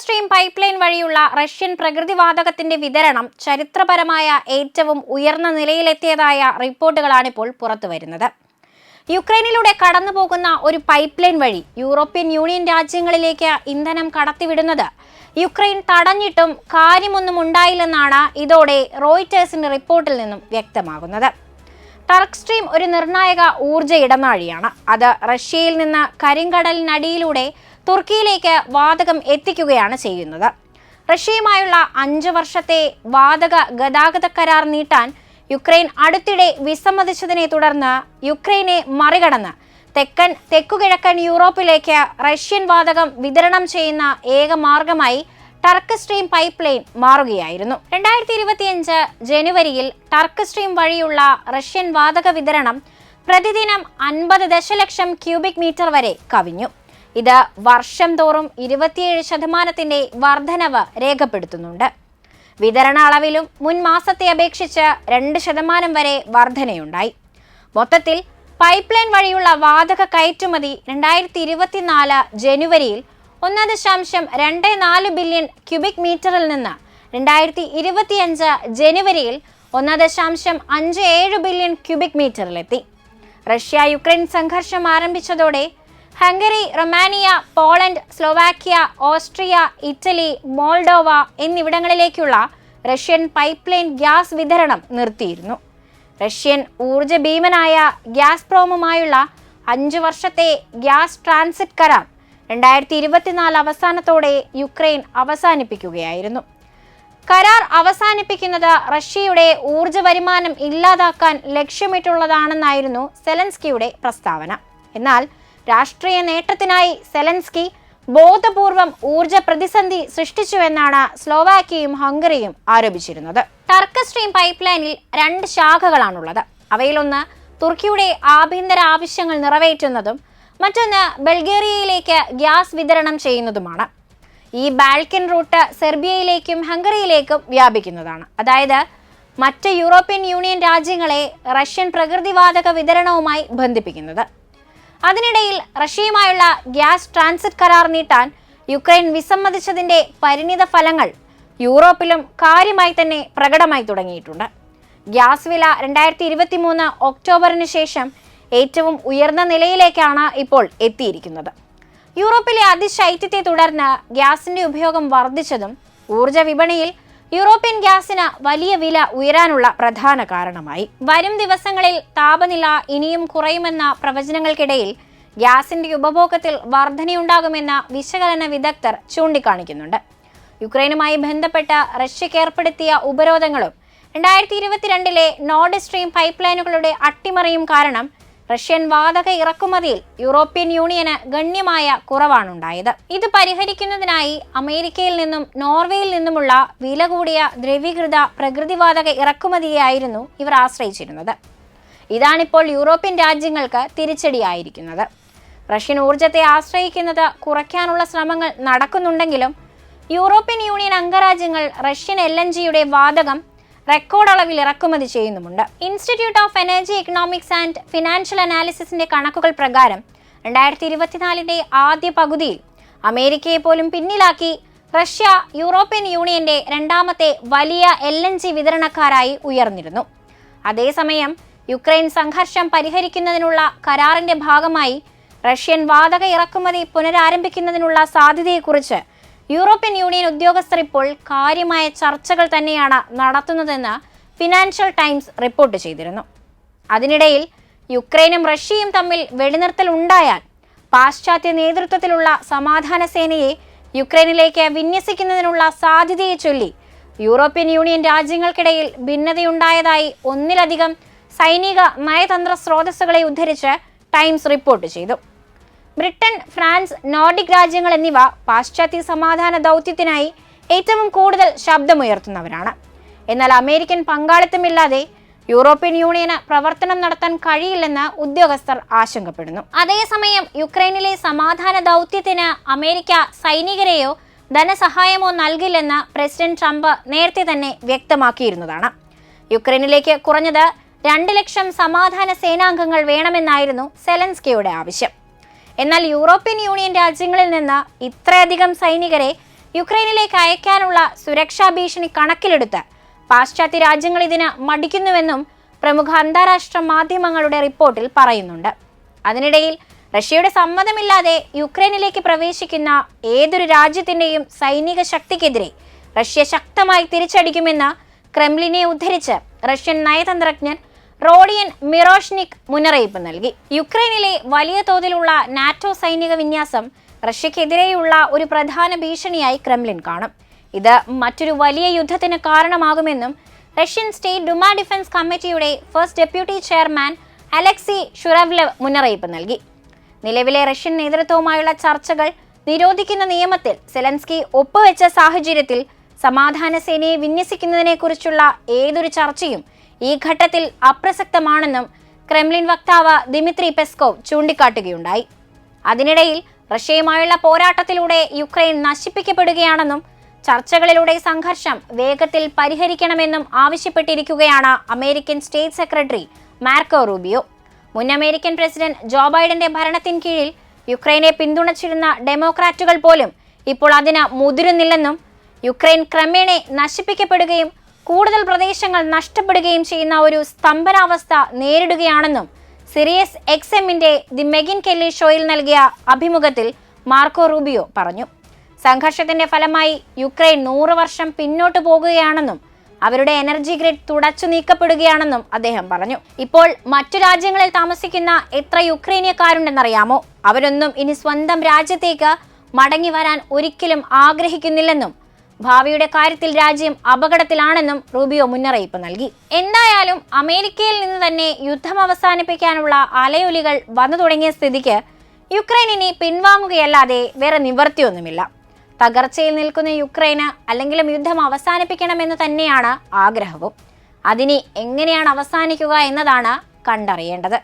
Stream pipe line വഴിയുള്ള Russian പ്രകൃതിവാതകത്തിന്റെ വിതരണം ചരിത്രപരമായ ഏറ്റവും ഉയർന്ന നിലയിലെത്തിയതായ റിപ്പോർട്ടുകളാണിപ്പോൾ പുറത്തുവരുന്നത് യുക്രൈനിലൂടെ കടന്നുപോകുന്ന ഒരു പൈപ്പ് ലൈൻ വഴി യൂറോപ്യൻ യൂണിയൻ രാജ്യങ്ങളിലേക്ക് ഇന്ധനം കടത്തിവിടുന്നത് യുക്രൈൻ തടഞ്ഞിട്ടും കാര്യമൊന്നും ഉണ്ടായില്ലെന്നാണ് ഇതോടെ റോയിറ്റേഴ്സിന്റെ റിപ്പോർട്ടിൽ നിന്നും വ്യക്തമാകുന്നത്. ടർക്ക് സ്ട്രീം ഒരു നിർണായക ഊർജ ഇടനാഴിയാണ്. അത് റഷ്യയിൽ നിന്ന് കരിങ്കടലിനടിയിലൂടെ തുർക്കിയിലേക്ക് വാതകം എത്തിക്കുകയാണ് ചെയ്യുന്നത്. റഷ്യയുമായുള്ള അഞ്ച് വർഷത്തെ വാതക ഗതാഗത കരാർ നീട്ടാൻ യുക്രൈൻ അടുത്തിടെ വിസമ്മതിച്ചതിനെ തുടർന്ന് യുക്രൈനെ മറികടന്ന് തെക്കൻ തെക്കുകിഴക്കൻ യൂറോപ്പിലേക്ക് റഷ്യൻ വാതകം വിതരണം ചെയ്യുന്ന ഏക മാർഗമായി ടർക്ക് സ്ട്രീം പൈപ്പ് ലൈൻ മാറുകയായിരുന്നു. രണ്ടായിരത്തി ഇരുപത്തിയഞ്ച് ജനുവരിയിൽ ടർക്ക് സ്ട്രീം വഴിയുള്ള റഷ്യൻ വാതക വിതരണം പ്രതിദിനം അൻപത് ദശലക്ഷം ക്യൂബിക് മീറ്റർ വരെ കവിഞ്ഞു. ഇത് വർഷം തോറും ഇരുപത്തിയേഴ് ശതമാനത്തിന്റെ വർധനവ് രേഖപ്പെടുത്തുന്നുണ്ട്. വിതരണ അളവിലും മുൻ മാസത്തെ അപേക്ഷിച്ച് രണ്ട് ശതമാനം വരെ വർധനയുണ്ടായി. മൊത്തത്തിൽ പൈപ്പ് ലൈൻ വഴിയുള്ള വാതക കയറ്റുമതി രണ്ടായിരത്തി ഇരുപത്തിനാല് ജനുവരിയിൽ ഒന്ന് ദശാംശം രണ്ട് നാല് ബില്യൺ ക്യൂബിക് മീറ്ററിൽ നിന്ന് രണ്ടായിരത്തി ഇരുപത്തിയഞ്ച് ജനുവരിയിൽ ഒന്ന് ദശാംശം അഞ്ച് ഏഴ് ബില്യൺ ക്യൂബിക് മീറ്ററിലെത്തി. റഷ്യ യുക്രൈൻ സംഘർഷം ആരംഭിച്ചതോടെ Hungary Romania Poland Slovakia Austria Italy Moldova എന്നിവിടങ്ങളിലേക്കുള്ള Russian pipe line gas വിതരണം നിർത്തിയിരുന്നു. റഷ്യൻ ഊർജ ഭീമനായ ഗ്യാസ്പ്രോമുമായുള്ള അഞ്ചു വർഷത്തെ ഗ്യാസ് ട്രാൻസിറ്റ് കരാർ രണ്ടായിരത്തി ഇരുപത്തിനാല് അവസാനത്തോടെ യുക്രൈൻ അവസാനിപ്പിക്കുകയായിരുന്നു. കരാർ അവസാനിപ്പിക്കുന്നത് റഷ്യയുടെ ഊർജ വരുമാനം ഇല്ലാതാക്കാൻ ലക്ഷ്യമിട്ടുള്ളതാണെന്നായിരുന്നു സെലൻസ്കിയുടെ പ്രസ്താവന. എന്നാൽ രാഷ്ട്രീയ നേട്ടത്തിനായി സെലൻസ്കി ബോധപൂർവം ഊർജ പ്രതിസന്ധി സൃഷ്ടിച്ചുവെന്നാണ് സ്ലോവാക്കിയയും ഹംഗറിയും ആരോപിച്ചിരുന്നത്. ടർക്ക് സ്ട്രീം പൈപ്പ് ലൈനിൽ രണ്ട് ശാഖകളാണുള്ളത്. അവയിലൊന്ന് തുർക്കിയുടെ ആഭ്യന്തര ആവശ്യങ്ങൾ നിറവേറ്റുന്നതും മറ്റൊന്ന് ബൾഗേറിയയിലേക്ക് ഗ്യാസ് വിതരണം ചെയ്യുന്നതുമാണ്. ഈ ബാൽക്കൻ റൂട്ട് സെർബിയയിലേക്കും ഹംഗറിയിലേക്കും വ്യാപിക്കുന്നതാണ്. അതായത് മറ്റ് യൂറോപ്യൻ യൂണിയൻ രാജ്യങ്ങളെ റഷ്യൻ പ്രകൃതിവാതക വിതരണവുമായി ബന്ധിപ്പിക്കുന്നത്. അതിനിടയിൽ റഷ്യയുമായുള്ള ഗ്യാസ് ട്രാൻസിറ്റ് കരാർ നീട്ടാൻ യുക്രൈൻ വിസമ്മതിച്ചതിന്റെ പരിണിത ഫലങ്ങൾ യൂറോപ്പിലും കാര്യമായി തന്നെ പ്രകടമായി തുടങ്ങിയിട്ടുണ്ട്. ഗ്യാസ് വില രണ്ടായിരത്തി ഇരുപത്തി മൂന്ന് ഒക്ടോബറിന് ശേഷം ഏറ്റവും ഉയർന്ന നിലയിലേക്കാണ് ഇപ്പോൾ എത്തിയിരിക്കുന്നത്. യൂറോപ്പിലെ അതിശൈത്യത്തെ തുടർന്ന് ഗ്യാസിന്റെ ഉപയോഗം വർദ്ധിച്ചതും ഊർജ വിപണിയിൽ യൂറോപ്യൻ ഗ്യാസിന് വലിയ വില ഉയരാനുള്ള പ്രധാന കാരണമായി. വരും ദിവസങ്ങളിൽ താപനില ഇനിയും കുറയുമെന്ന പ്രവചനങ്ങൾക്കിടയിൽ ഗ്യാസിന്റെ ഉപഭോഗത്തിൽ വർധനയുണ്ടാകുമെന്ന വിശകലന വിദഗ്ധർ ചൂണ്ടിക്കാണിക്കുന്നുണ്ട്. യുക്രൈനുമായി ബന്ധപ്പെട്ട റഷ്യക്ക് ഏർപ്പെടുത്തിയ ഉപരോധങ്ങളും രണ്ടായിരത്തി ഇരുപത്തിരണ്ടിലെ നോർഡ് സ്ട്രീം പൈപ്പ് ലൈനുകളുടെ അട്ടിമറിയും കാരണം റഷ്യൻ വാതക ഇറക്കുമതിയിൽ യൂറോപ്യൻ യൂണിയന് ഗണ്യമായ കുറവാണുണ്ടായത്. ഇത് പരിഹരിക്കുന്നതിനായി അമേരിക്കയിൽ നിന്നും നോർവേയിൽ നിന്നുമുള്ള വില കൂടിയ ദ്രവീകൃത പ്രകൃതിവാതക ഇറക്കുമതിയായിരുന്നു ഇവർ ആശ്രയിച്ചിരുന്നത്. ഇതാണിപ്പോൾ യൂറോപ്യൻ രാജ്യങ്ങൾക്ക് തിരിച്ചടിയായിരിക്കുന്നത്. റഷ്യൻ ഊർജത്തെ ആശ്രയിക്കുന്നത് കുറയ്ക്കാനുള്ള ശ്രമങ്ങൾ നടക്കുന്നുണ്ടെങ്കിലും യൂറോപ്യൻ യൂണിയൻ അംഗരാജ്യങ്ങൾ റഷ്യൻ എൽ വാതകം റെക്കോർഡ് അളവിൽ ഇറക്കുമതി ചെയ്യുന്നുമുണ്ട്. Institute of energy economics and financial അനാലിസിസിന്റെ കണക്കുകൾ പ്രകാരം രണ്ടായിരത്തി ഇരുപത്തിനാലിന്റെ ആദ്യ പകുതിയിൽ അമേരിക്കയെ പോലും പിന്നിലാക്കി റഷ്യ യൂറോപ്യൻ യൂണിയന്റെ രണ്ടാമത്തെ വലിയ എൽ എൻ ജി വിതരണക്കാരായി ഉയർന്നിരുന്നു. അതേസമയം യുക്രൈൻ സംഘർഷം പരിഹരിക്കുന്നതിനുള്ള കരാറിന്റെ ഭാഗമായി റഷ്യൻ വാതക ഇറക്കുമതി പുനരാരംഭിക്കുന്നതിനുള്ള സാധ്യതയെക്കുറിച്ച് യൂറോപ്യൻ യൂണിയൻ ഉദ്യോഗസ്ഥർ ഇപ്പോൾ കാര്യമായ ചർച്ചകൾ തന്നെയാണ് നടത്തുന്നതെന്ന് ഫിനാൻഷ്യൽ ടൈംസ് റിപ്പോർട്ട് ചെയ്തിരുന്നു. അതിനിടയിൽ യുക്രൈനും റഷ്യയും തമ്മിൽ വെടിനിർത്തൽ ഉണ്ടായാൽ പാശ്ചാത്യ നേതൃത്വത്തിലുള്ള സമാധാന സേനയെ യുക്രൈനിലേക്ക് വിന്യസിക്കുന്നതിനുള്ള സാധ്യതയെ ചൊല്ലി യൂറോപ്യൻ യൂണിയൻ രാജ്യങ്ങൾക്കിടയിൽ ഭിന്നതയുണ്ടായതായി ഒന്നിലധികം സൈനിക നയതന്ത്ര സ്രോതസ്സുകളെ ഉദ്ധരിച്ച് ടൈംസ് റിപ്പോർട്ട് ചെയ്തു. ബ്രിട്ടൻ ഫ്രാൻസ് നോർഡിക് രാജ്യങ്ങൾ എന്നിവ പാശ്ചാത്യ സമാധാന ദൗത്യത്തിനായി ഏറ്റവും കൂടുതൽ ശബ്ദമുയർത്തുന്നവരാണ്. എന്നാൽ അമേരിക്കൻ പങ്കാളിത്തമില്ലാതെ യൂറോപ്യൻ യൂണിയന് പ്രവർത്തനം നടത്താൻ കഴിയില്ലെന്ന് ഉദ്യോഗസ്ഥർ ആശങ്കപ്പെടുന്നു. അതേസമയം യുക്രൈനിലെ സമാധാന ദൗത്യത്തിന് അമേരിക്ക സൈനികരെയോ ധനസഹായമോ നൽകില്ലെന്ന് പ്രസിഡന്റ് ട്രംപ് നേരത്തെ തന്നെ വ്യക്തമാക്കിയിരുന്നതാണ്. യുക്രൈനിലേക്ക് കുറഞ്ഞത് രണ്ട് ലക്ഷം സമാധാന സേനാംഗങ്ങൾ വേണമെന്നായിരുന്നു സെലൻസ്കിയുടെ ആവശ്യം. എന്നാൽ യൂറോപ്യൻ യൂണിയൻ രാജ്യങ്ങളിൽ നിന്ന് ഇത്രയധികം സൈനികരെ യുക്രൈനിലേക്ക് അയക്കാനുള്ള സുരക്ഷാ ഭീഷണി കണക്കിലെടുത്ത് പാശ്ചാത്യ രാജ്യങ്ങൾ ഇതിന് മടിക്കുന്നുവെന്നും പ്രമുഖ അന്താരാഷ്ട്ര മാധ്യമങ്ങളുടെ റിപ്പോർട്ടിൽ പറയുന്നുണ്ട്. അതിനിടയിൽ റഷ്യയുടെ സമ്മതമില്ലാതെ യുക്രൈനിലേക്ക് പ്രവേശിക്കുന്ന ഏതൊരു രാജ്യത്തിന്റെയും സൈനിക ശക്തിക്കെതിരെ റഷ്യ ശക്തമായി തിരിച്ചടിക്കുമെന്ന് ക്രെംലിനെ ഉദ്ധരിച്ച് റഷ്യൻ നയതന്ത്രജ്ഞൻ റോഡിയൻ മിറോഷ്നിക് മുന്നറിയിപ്പ് നൽകി. യുക്രൈനിലെ വലിയ തോതിലുള്ള നാറ്റോ സൈനിക വിന്യാസം റഷ്യക്കെതിരെയുള്ള ഒരു പ്രധാന ഭീഷണിയായി ക്രെംലിൻ കാണും. ഇത് മറ്റൊരു വലിയ യുദ്ധത്തിന് കാരണമാകുമെന്നും റഷ്യൻ സ്റ്റേറ്റ് ഡുമാ ഡിഫൻസ് കമ്മിറ്റിയുടെ first deputy chairman Alexei Zhuravlev മുന്നറിയിപ്പ് നൽകി. നിലവിലെ റഷ്യൻ നേതൃത്വവുമായുള്ള ചർച്ചകൾ നിരോധിക്കുന്ന നിയമത്തിൽ സെലൻസ്കി ഒപ്പുവെച്ച സാഹചര്യത്തിൽ സമാധാന സേനയെ വിന്യസിക്കുന്നതിനെക്കുറിച്ചുള്ള ഏതൊരു ചർച്ചയും ഈ ഘട്ടത്തിൽ അപ്രസക്തമാണെന്നും ക്രെംലിൻ വക്താവ് ദിമിത്രി പെസ്കോവ് ചൂണ്ടിക്കാട്ടുകയുണ്ടായി. അതിനിടയിൽ റഷ്യയുമായുള്ള പോരാട്ടത്തിലൂടെ യുക്രൈൻ നശിപ്പിക്കപ്പെടുകയാണെന്നും ചർച്ചകളിലൂടെ സംഘർഷം വേഗത്തിൽ പരിഹരിക്കണമെന്നും ആവശ്യപ്പെട്ടിരിക്കുകയാണ് American state secretary Marco Rubio. മുൻ അമേരിക്കൻ പ്രസിഡന്റ് ജോ ബൈഡന്റെ ഭരണത്തിൻ കീഴിൽ യുക്രൈനെ പിന്തുണച്ചിരുന്ന ഡെമോക്രാറ്റുകൾ പോലും ഇപ്പോൾ അതിന് മുതിരുന്നില്ലെന്നും യുക്രൈൻ ക്രമേണ നശിപ്പിക്കപ്പെടുകയും കൂടുതൽ പ്രദേശങ്ങൾ നഷ്ടപ്പെടുകയും ചെയ്യുന്ന ഒരു സ്തംഭനാവസ്ഥ നേരിടുകയാണെന്നും സിറിയസ് എക്സ് എമ്മിന്റെ ദി മെഗിൻ കെല്ലി ഷോയിൽ നൽകിയ അഭിമുഖത്തിൽ മാർക്കോ റൂബിയോ പറഞ്ഞു. സംഘർഷത്തിന്റെ ഫലമായി യുക്രൈൻ നൂറ് വർഷം പിന്നോട്ട് പോകുകയാണെന്നും അവരുടെ എനർജി ഗ്രിഡ് തുടച്ചു നീക്കപ്പെടുകയാണെന്നും അദ്ദേഹം പറഞ്ഞു. ഇപ്പോൾ മറ്റു രാജ്യങ്ങളിൽ താമസിക്കുന്ന എത്ര യുക്രൈനിയക്കാരുണ്ടെന്നറിയാമോ? അവരൊന്നും ഇനി സ്വന്തം രാജ്യത്തേക്ക് മടങ്ങി വരാൻ ഒരിക്കലും ആഗ്രഹിക്കുന്നില്ലെന്നും ഭാവിയുടെ കാര്യത്തിൽ രാജ്യം അപകടത്തിലാണെന്നും റൂബിയോ മുന്നറിയിപ്പ് നൽകി. എന്തായാലും അമേരിക്കയിൽ നിന്ന് തന്നെ യുദ്ധം അവസാനിപ്പിക്കാനുള്ള അലയൊലികൾ വന്നു തുടങ്ങിയ സ്ഥിതിക്ക് യുക്രൈൻ ഇനി പിൻവാങ്ങുകയല്ലാതെ വേറെ നിവർത്തിയൊന്നുമില്ല. തകർച്ചയിൽ നിൽക്കുന്ന യുക്രൈന് അല്ലെങ്കിലും യുദ്ധം അവസാനിപ്പിക്കണമെന്ന് തന്നെയാണ് ആഗ്രഹവും. അതിനെ എങ്ങനെയാണ് അവസാനിക്കുക എന്നതാണ് കണ്ടറിയേണ്ടത്.